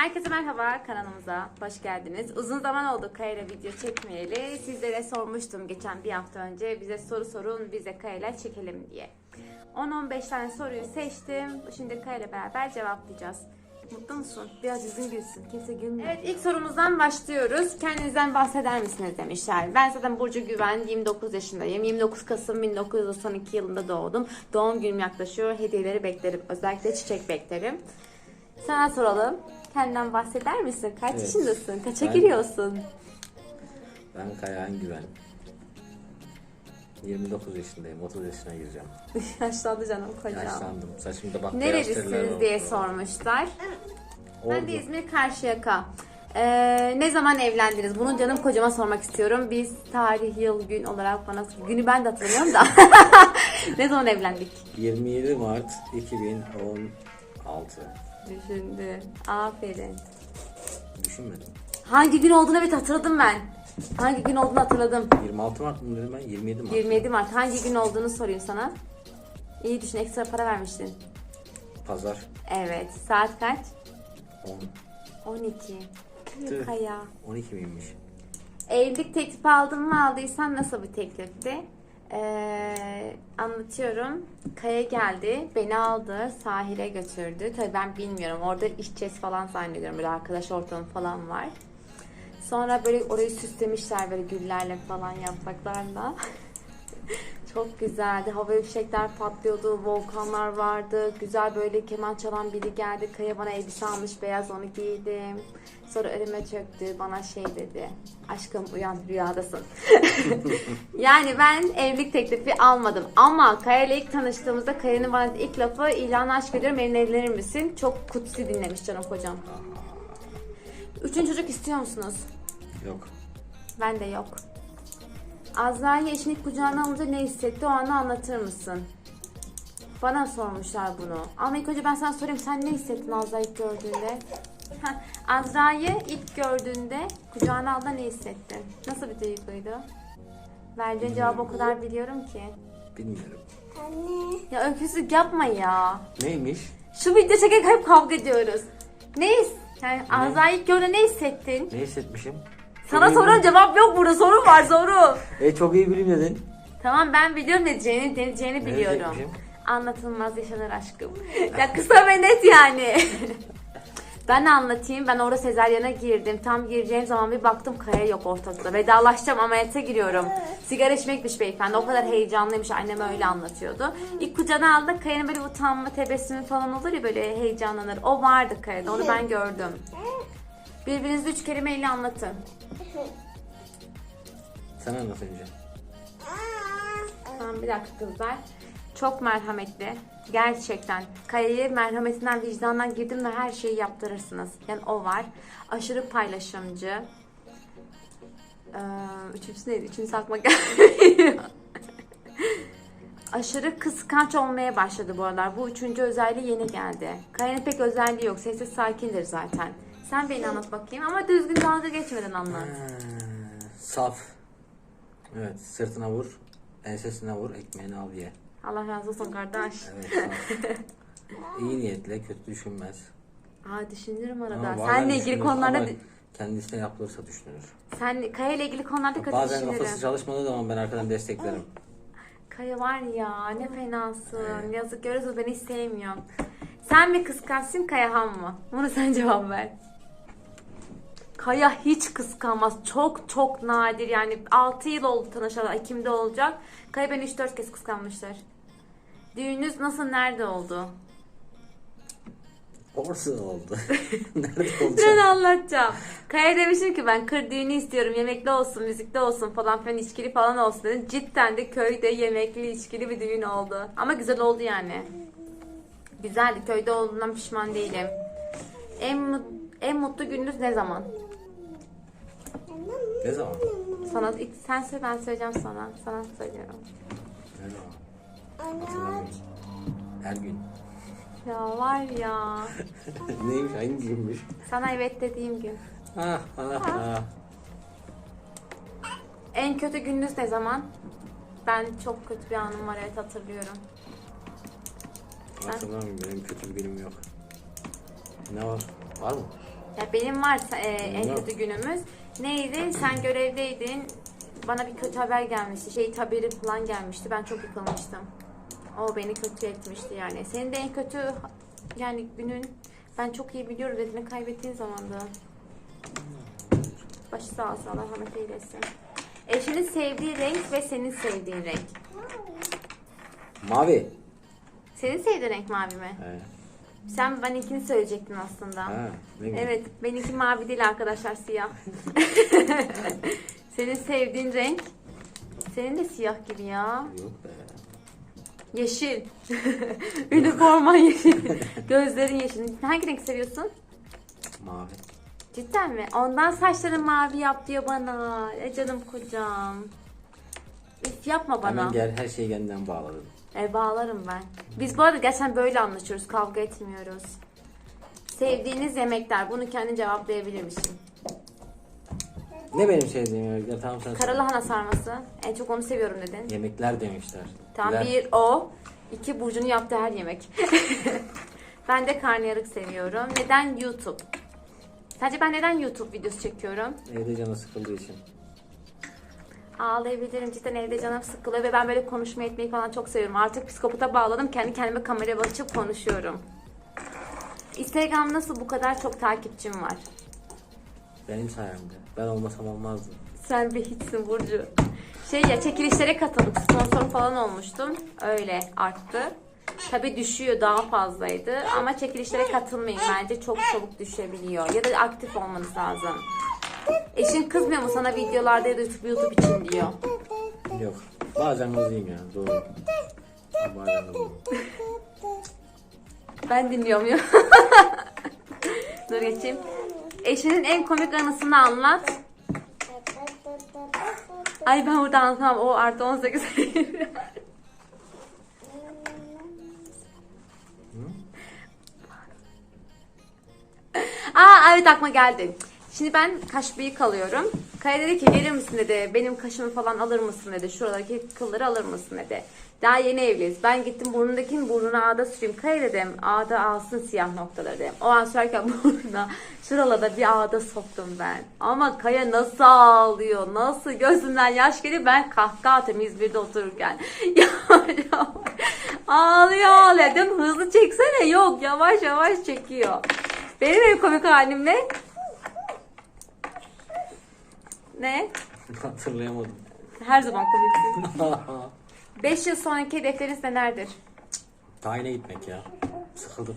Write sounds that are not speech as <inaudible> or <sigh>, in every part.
Herkese merhaba kanalımıza hoş geldiniz. Uzun zaman oldu Kaya'yla video çekmeyeli. Sizlere sormuştum geçen bir hafta önce bize soru sorun bize Kaya'yla çekelim diye. 10-15 tane soruyu seçtim. Şimdi Kaya'yla beraber cevaplayacağız. Mutlu musun? Biraz yüzün gülsün. Kimse gülmüyor. Evet ilk sorumuzdan başlıyoruz. Kendinizden bahseder misiniz demişler. Ben zaten Burcu Güven 29 yaşındayım. 29 Kasım 1992 yılında doğdum. Doğum günüm yaklaşıyor. Hediyeleri beklerim. Özellikle çiçek beklerim. Sana soralım. Kendinden bahseder misin? Kaç Evet. yaşındasın? Kaça Ben- giriyorsun? Ben Kayahan Güven. 29 yaşındayım. 30 yaşına gireceğim. <laughs> Yaşlandı canım kocam. Yaşlandım. Saçımda bak beyaz teller Nerelisiniz oldu. diye sormuşlar. Ben Oldu. de İzmir Karşıyaka. Ee, ne zaman evlendiniz? Bunu canım kocama sormak istiyorum. Biz tarih, yıl, gün olarak bana günü ben de hatırlamıyorum da. <laughs> ne zaman evlendik? 27 Mart 2016. Düşündü. Aferin. Düşünmedim. Hangi gün olduğunu evet hatırladım ben. Hangi gün olduğunu hatırladım. 26 Mart mı dedim ben? 27 Mart. 27 Mart. Hangi gün olduğunu sorayım sana. İyi düşün ekstra para vermiştin. Pazar. Evet. Saat kaç? 10. 12. Tüh. Kaya. 12 miymiş? Evlilik teklifi aldın mı aldıysan nasıl bir teklifti? Ee, anlatıyorum. Kaya geldi, beni aldı, sahile götürdü. Tabii ben bilmiyorum. Orada içeceğiz falan zannediyorum. Böyle arkadaş ortamı falan var. Sonra böyle orayı süslemişler böyle güllerle falan yapraklarla. <laughs> Çok güzeldi. Havai fişekler patlıyordu. Volkanlar vardı. Güzel böyle keman çalan biri geldi. Kaya bana elbise almış. Beyaz onu giydim. Sonra önüme çöktü. Bana şey dedi. Aşkım uyan rüyadasın. <laughs> yani ben evlilik teklifi almadım. Ama Kaya ile ilk tanıştığımızda Kaya'nın bana ilk lafı ilan aşk ediyorum benimle evlenir misin? Çok kutsi dinlemiş canım kocam. Üçüncü çocuk istiyor musunuz? Yok. Ben de yok. Azra'yı eşini kucağına alınca ne hissetti o anı anlatır mısın? Bana sormuşlar bunu. Ama ilk önce ben sana sorayım sen ne hissettin Azra'yı gördüğünde? Heh, Azra'yı ilk gördüğünde kucağına aldığında ne hissettin? Nasıl bir duyguydu? Verdiğin cevabı o kadar biliyorum ki. Bilmiyorum. Ya öküzlük yapma ya. Neymiş? Şu video çekerken hep kavga ediyoruz. Ne his? Yani Azra'yı ilk gördüğünde ne hissettin? Ne hissetmişim? Sana iyi bilim- cevap yok burada soru var soru. E çok iyi bilim dedin. Tamam ben biliyorum ne diyeceğini, ne diyeceğini Ne biliyorum. diyecekmişim? Anlatılmaz yaşanır aşkım. ya kısa ve net yani. <laughs> ben anlatayım. Ben orada sezaryana girdim. Tam gireceğim zaman bir baktım Kaya yok ortalıkta. Vedalaşacağım ameliyata giriyorum. Sigara içmekmiş beyefendi. O kadar heyecanlıymış. Annem öyle anlatıyordu. İlk kucağına aldı. Kaya'nın böyle utanma tebessümü falan olur ya böyle heyecanlanır. O vardı Kaya'da. Onu ben gördüm. Birbirinizi üç kelimeyle anlatın. Sen anlat önce. Tamam bir dakika kızlar. Çok merhametli. Gerçekten. Kaya'yı merhametinden, vicdandan girdim ve her şeyi yaptırırsınız. Yani o var. Aşırı paylaşımcı. Ee, üçüncüsü neydi? Üçüncüsü aklıma gelmiyor. Aşırı kıskanç olmaya başladı bu aralar. Bu üçüncü özelliği yeni geldi. Kaya'nın pek özelliği yok. Sessiz sakindir zaten. Sen beni anlat bakayım ama düzgün dalga geçmeden anlat. Saf. Evet sırtına vur. Ensesine vur. Ekmeğini al ye. Allah razı olsun kardeş. Evet. İyi niyetle kötü düşünmez. Aa düşünürüm arada. Ama bazen Seninle ilgili düşünür konularda ama kendisine yapılırsa düşünür. sen Kaya ile ilgili konularda kötü Bazen düşünürüm. kafası çalışmadığı zaman ben arkadan desteklerim. <gasps> Kaya var ya ne fenasın. Yazık görüyorsunuz beni hiç. Sen mi kıskançsın Kayahan mı? Bunu sen <laughs> cevap ver. Kaya hiç kıskanmaz. Çok çok nadir yani 6 yıl oldu tanışalı. Ekim'de olacak. Kaya beni 3-4 kez kıskanmışlar. Düğününüz nasıl nerede oldu? Orası oldu. <laughs> Nerede Ben olacak? anlatacağım. Kaya demişim ki ben kır düğünü istiyorum. Yemekli olsun, müzikli olsun falan filan içkili falan olsun dedim. Cidden de köyde yemekli, içkili bir düğün oldu. Ama güzel oldu yani. Güzeldi. Köyde olduğundan pişman değilim. En, en mutlu gününüz ne zaman? Ne zaman? Sana ilk sen söyle ben söyleyeceğim sana. Sana söylüyorum. Ne zaman? Hatırlamıyorum. Her gün. Ya var ya. <laughs> Neymiş? Hangi günmüş? Sana evet dediğim gün. Ah ah ah. En kötü gününüz ne zaman? Ben çok kötü bir anım var evet hatırlıyorum. Hatırlamıyorum. Benim kötü bir günüm yok. Ne var? Var mı? Ya benim varsa e, en kötü günümüz neydi? Sen görevdeydin. Bana bir kötü haber gelmişti. Şey haberi falan gelmişti. Ben çok yıkılmıştım. O beni kötü etmişti yani. Senin de en kötü yani günün ben çok iyi biliyorum dediğini kaybettiğin zamandı. Başı sağ olsun Allah rahmet eylesin. Eşinin sevdiği renk ve senin sevdiğin renk. Mavi. Senin sevdiğin renk mavi mi? He. Sen benimkini söyleyecektin aslında. Ha, ne güzel. Evet, benimki mavi değil arkadaşlar, siyah. <laughs> Senin sevdiğin renk, senin de siyah gibi ya. Yok be. Yeşil. <laughs> Üniforman yeşil. Gözlerin yeşil. Hangi renk seviyorsun? Mavi. Cidden mi? Ondan saçların mavi yap diyor bana. E canım kocam. Üf yapma bana. Hemen gel her şeyi kendiden bağladım. E bağlarım ben. Biz bu arada gerçekten böyle anlaşıyoruz. Kavga etmiyoruz. Sevdiğiniz yemekler. Bunu kendin cevaplayabilir misin? Ne benim sevdiğim yemekler? Tamam sen. Karalahana sarması. En çok onu seviyorum dedin. Yemekler demişler. Tam bir o. iki Burcu'nun yaptığı her yemek. <laughs> ben de karnıyarık seviyorum. Neden YouTube? Sadece ben neden YouTube videosu çekiyorum? Evde canı sıkıldığı için. Ağlayabilirim. Cidden evde canım sıkılıyor ve ben böyle konuşma etmeyi falan çok seviyorum. Artık psikopata bağladım. Kendi kendime kameraya açıp konuşuyorum. Instagram nasıl bu kadar çok takipçim var? Benim sayemde. Ben olmasam olmazdı. Sen bir hiçsin Burcu. Şey ya çekilişlere katıldık. Sponsor falan olmuştum. Öyle arttı. Tabi düşüyor daha fazlaydı. Ama çekilişlere katılmayın bence. Çok çabuk düşebiliyor. Ya da aktif olmanız lazım. Eşin kızmıyor mu sana videolarda ya da YouTube, YouTube için diyor. Yok. Bazen kızayım ya. Doğru. Ama Bazen kızayım. Ben dinliyorum ya. <laughs> Dur geçeyim. Eşinin en komik anısını anlat. Ay ben burada anlatamam. O artı 18. <laughs> Aa evet aklıma geldi. Şimdi ben kaş bıyık alıyorum. Kaya dedi ki gelir misin dedi. Benim kaşımı falan alır mısın dedi. Şuradaki kılları alır mısın dedi. Daha yeni evliyiz. Ben gittim burnundaki burnuna ağda süreyim. Kaya dedim ağda alsın siyah noktaları dedim. O an sürerken <laughs> burnuna şuralarda bir ağda soktum ben. Ama Kaya nasıl ağlıyor. Nasıl gözünden yaş geliyor. Ben kahkaha atıyorum İzmir'de otururken. <laughs> yavaş yavaş. Ağlıyor ağlıyor. Dedim hızlı çeksene. Yok yavaş yavaş çekiyor. Benim en komik halim ne? <laughs> Hatırlayamadım. Her zaman komiksin. <laughs> 5 yıl sonraki hedefleriniz nelerdir? Tayine gitmek ya. Sıkıldım.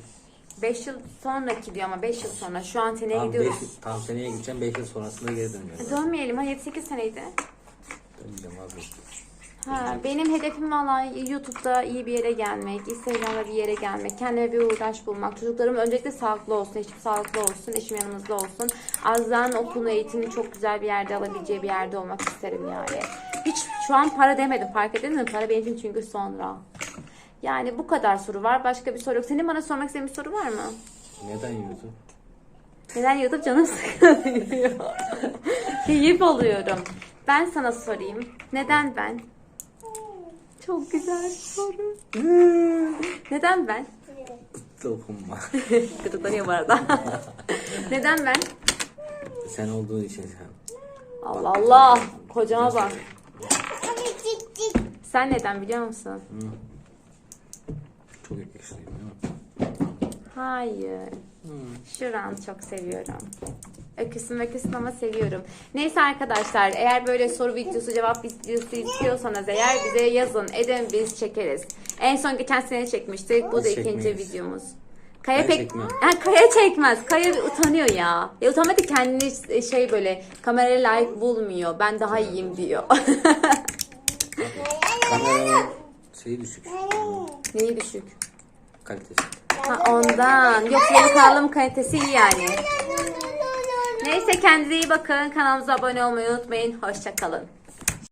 5 yıl sonraki diyor ama 5 yıl sonra. Şu an seneye Tam, gidiyoruz. beş, tam seneye gideceğim. 5 yıl sonrasında geri dönüyorum. Dönmeyelim. Ha 7-8 seneydi. Dönmeyeceğim vazgeçtim. Ha, benim hedefim valla YouTube'da iyi bir yere gelmek, Instagram'da bir yere gelmek, kendime bir uğraş bulmak. Çocuklarım öncelikle sağlıklı olsun, eşim sağlıklı olsun, eşim yanımızda olsun. Azra'nın okulunu, eğitimini çok güzel bir yerde alabileceği bir yerde olmak isterim yani. Hiç şu an para demedim fark edin mi? Para benim için çünkü sonra. Yani bu kadar soru var. Başka bir soru yok. Senin bana sormak istediğin bir soru var mı? Neden YouTube? Neden YouTube canım <laughs> sıkılıyor? Keyif alıyorum. Ben sana sorayım. Neden ben? Çok güzel bir soru. <laughs> Neden ben? Dokunma. <laughs> Gıdıklanıyor bu arada. <laughs> Neden ben? sen olduğun için sen. Allah Allah. Kocama bak. Sen neden biliyor musun? Çok yakışıklıyım değil mi? Hayır. Şuran çok seviyorum. Öküsün öküsün ama seviyorum. Neyse arkadaşlar eğer böyle soru videosu cevap videosu istiyorsanız eğer bize yazın. Edin biz çekeriz. En son geçen sene çekmiştik. Bu Biz da ikinci çekmeyiz. videomuz. Kaya Ben pek çekmiyorum. Ha, Kaya çekmez. Kaya utanıyor ya. Ya utanmadı kendini şey böyle kameraya layık bulmuyor. Ben daha iyiyim diyor. Şeyi düşük. Neyi düşük? Kalitesi. Ha ondan. Yok benim kanalım kalitesi iyi yani. Neyse kendinize iyi bakın. Kanalımıza abone olmayı unutmayın. Hoşçakalın.